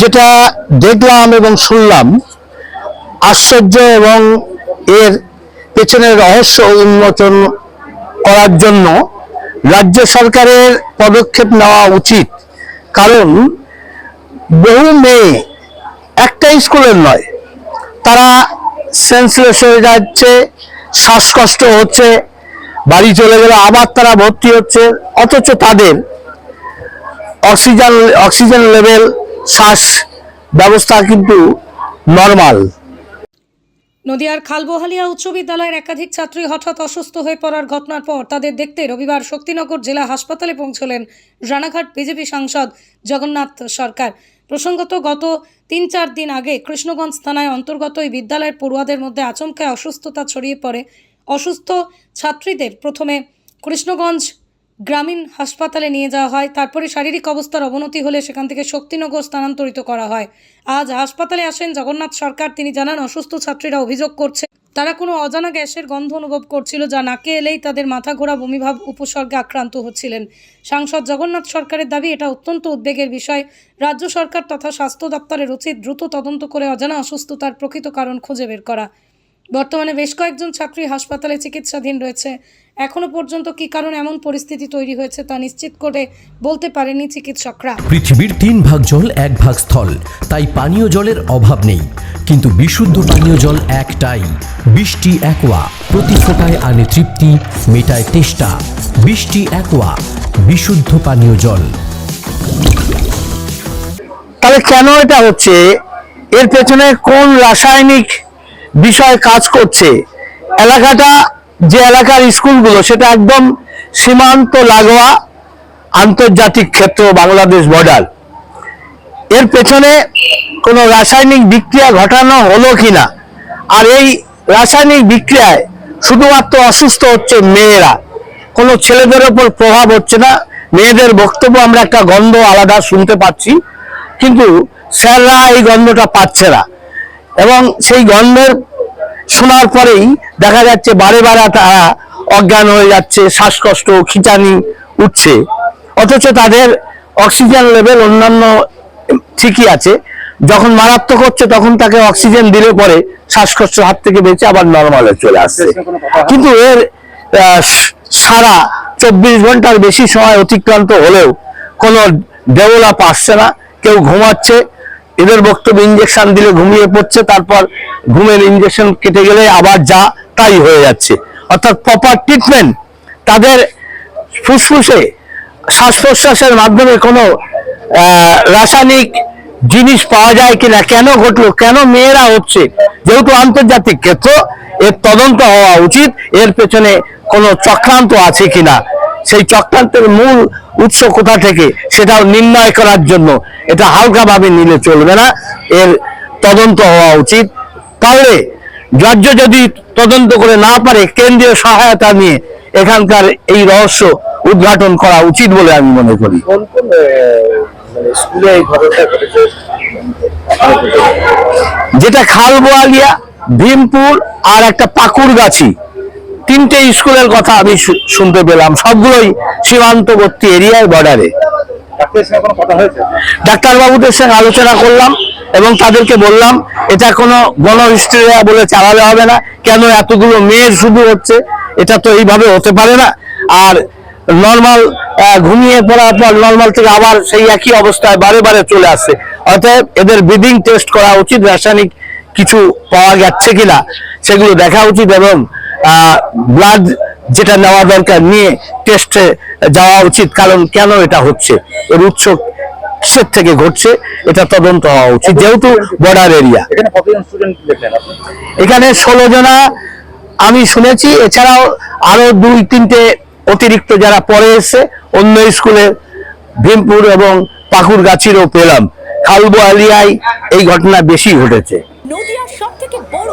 যেটা দেখলাম এবং শুনলাম, আশ্চর্য এবং এর পেছনের রহস্য উন্মোচন করার জন্য রাজ্য সরকারের পদক্ষেপ নেওয়া উচিত। কারণ বহু মেয়ে একটা স্কুলের নয়, তারা সেন্সলেস হয়ে যাচ্ছে শ্বাসকষ্ট হচ্ছে, বাড়ি চলে গেলে আবার তারা ভর্তি হচ্ছে, অথচ তাদের অক্সিজেন অক্সিজেন লেভেল শ্বাস ব্যবস্থা কিন্তু নর্মাল। নদিয়ার খালবোহালিয়া উচ্চ বিদ্যালয়ের একাধিক ছাত্রী হঠাৎ অসুস্থ হয়ে পড়ার ঘটনার পর তাদের দেখতে রবিবার শক্তিনগর জেলা হাসপাতালে পৌঁছলেন রানাঘাট বিজেপি সাংসদ জগন্নাথ সরকার। প্রসঙ্গত গত তিন চার দিন আগে কৃষ্ণগঞ্জ থানায় অন্তর্গত এই বিদ্যালয়ের পড়ুয়াদের মধ্যে আচমকায় অসুস্থতা ছড়িয়ে পড়ে। অসুস্থ ছাত্রীদের প্রথমে কৃষ্ণগঞ্জ গ্রামীণ হাসপাতালে নিয়ে যাওয়া হয়। তারপরে শারীরিক অবস্থার অবনতি হলে সেখান থেকে শক্তিনগর স্থানান্তরিত করা হয়। আজ হাসপাতালে আসেন জগন্নাথ সরকার। তিনি জানান, অসুস্থ ছাত্রীরা অভিযোগ করছে, তারা কোনো অজানা গ্যাসের গন্ধ অনুভব করছিল যা নাকে এলেই তাদের মাথা ঘোরা বমিভাব উপসর্গে আক্রান্ত হচ্ছিলেন। সাংসদ জগন্নাথ সরকারের দাবি, এটা অত্যন্ত উদ্বেগের বিষয়। রাজ্য সরকার তথা স্বাস্থ্য দপ্তরের উচিত দ্রুত তদন্ত করে অজানা অসুস্থতার প্রকৃত কারণ খুঁজে বের করা। বর্তমানে বেশ কয়েকজন ছাত্রী হাসপাতালে চিকিৎসাধীন রয়েছে। এখনও পর্যন্ত কি কারণে এমন পরিস্থিতি তৈরি হয়েছে তা নিশ্চিত করে বলতে পারেনি চিকিৎসকরা। পৃথিবীর তিন ভাগ জল এক ভাগ স্থল। তাই পানীয় জলের অভাব নেই। কিন্তু বিশুদ্ধ পানীয় জল একটাই। বৃষ্টি একোয়া। প্রতি ফোটায় আনে তৃপ্তি মেটায় তেষ্টা। বৃষ্টি একোয়া। বিশুদ্ধ পানীয় জল। তাহলে কেন এটা হচ্ছে? এর পেছনে কোন রাসায়নিক বিষয় কাজ করছে। এলাকাটা, যে এলাকার স্কুলগুলো, সেটা একদম সীমান্ত লাগোয়া আন্তর্জাতিক ক্ষেত্র, বাংলাদেশ বর্ডার এর পেছনে কোনো রাসায়নিক বিক্রিয়া ঘটানো হলো কিনা? আর এই রাসায়নিক বিক্রিয়ায় শুধুমাত্র অসুস্থ হচ্ছে মেয়েরা। কোনো ছেলেদের ওপর প্রভাব হচ্ছে না। মেয়েদের বক্তব্য আমরা একটা গন্ধ আলাদা শুনতে পাচ্ছি। কিন্তু স্যাররা এই গন্ধটা পাচ্ছে না। এবং সেই গন্ধের শোনার পরেই দেখা যাচ্ছে বারে বারে তারা অজ্ঞান হয়ে যাচ্ছে, শ্বাসকষ্ট, খিচানি উঠছে। অথচ তাদের অক্সিজেন লেভেল অন্যান্য ঠিকই আছে। যখন মারাত্মক হচ্ছে তখন তাকে অক্সিজেন দিলে পরে শ্বাসকষ্ট হাত থেকে বেঁচে আবার নর্মালে চলে আসছে। কিন্তু এর সারা চব্বিশ ঘণ্টার বেশি সময় অতিক্রান্ত হলেও কোনো ডেভেলপ আসছে না। কেউ ঘুমাচ্ছে এদের বক্তব্য ইঞ্জেকশন দিলে ঘুমিয়ে পড়ছে, তারপর ঘুমের ইঞ্জেকশন কেটে গেলে আবার যা তাই হয়ে যাচ্ছে। অর্থাৎ প্রপার ট্রিটমেন্ট তাদের ফুসফুসে শ্বাস প্রশ্বাসের মাধ্যমে কোনো রাসায়নিক জিনিস পাওয়া যায় কিনা, কেন ঘটলো, কেন মেয়েরা হচ্ছে, যেহেতু আন্তর্জাতিক ক্ষেত্র, এর তদন্ত হওয়া উচিত, এর পেছনে কোনো চক্রান্ত আছে কিনা, সেই চক্রান্তের মূল উৎস কোথা থেকে সেটাও নির্ণয় করার জন্য এটা হালকাভাবে নিলে চলবে না। এর তদন্ত হওয়া উচিত। তাহলে রাজ্য যদি তদন্ত করে না পারে কেন্দ্রীয় সহায়তা নিয়ে এখানকার এই রহস্য উদ্ঘাটন করা উচিত বলে আমি মনে করি। মানে যেটা খালবোয়ালিয়া ভীমপুর আর একটা পাকুড়গাছি। তিনটে স্কুলের কথা আমি শুনতে পেলাম। সবগুলোই সীমান্তবর্তী এরিয়ায় বর্ডারে। ডাক্তারবাবুদের সঙ্গে আলোচনা করলাম এবং তাদেরকে বললাম এটা কোনো গণহিস্ট্রিয়া বলে চালালে হবে না। কেন এতগুলো মেয়ের শুধু হচ্ছে? এটা তো এইভাবে হতে পারে না। আর নর্মাল ঘুমিয়ে পড়ার পর নর্মাল থেকে আবার সেই একই অবস্থায় বারে বারে চলে আসছে অতএব এদের ব্রিদিং টেস্ট করা উচিত। রাসায়নিক কিছু পাওয়া যাচ্ছে কিনা সেগুলো দেখা উচিত এবং ব্লাড যেটা নেওয়া দরকার নিয়ে টেস্টে যাওয়া উচিত। কারণ কেন এটা হচ্ছে? এর উৎস কিসের থেকে ঘটছে? এটা তদন্ত হওয়া উচিত যেহেতু বর্ডার এরিয়া এখানে ষোলো জনা আমি শুনেছি এছাড়াও আরও দুই তিনটে অতিরিক্ত যারা পরে এসছে অন্য স্কুলে ভীমপুর এবং পাকুড়গাছিরও পেলাম। খালবোয়ালিয়ায় এই ঘটনা বেশি ঘটেছে। নদিয়ার সব থেকে বড়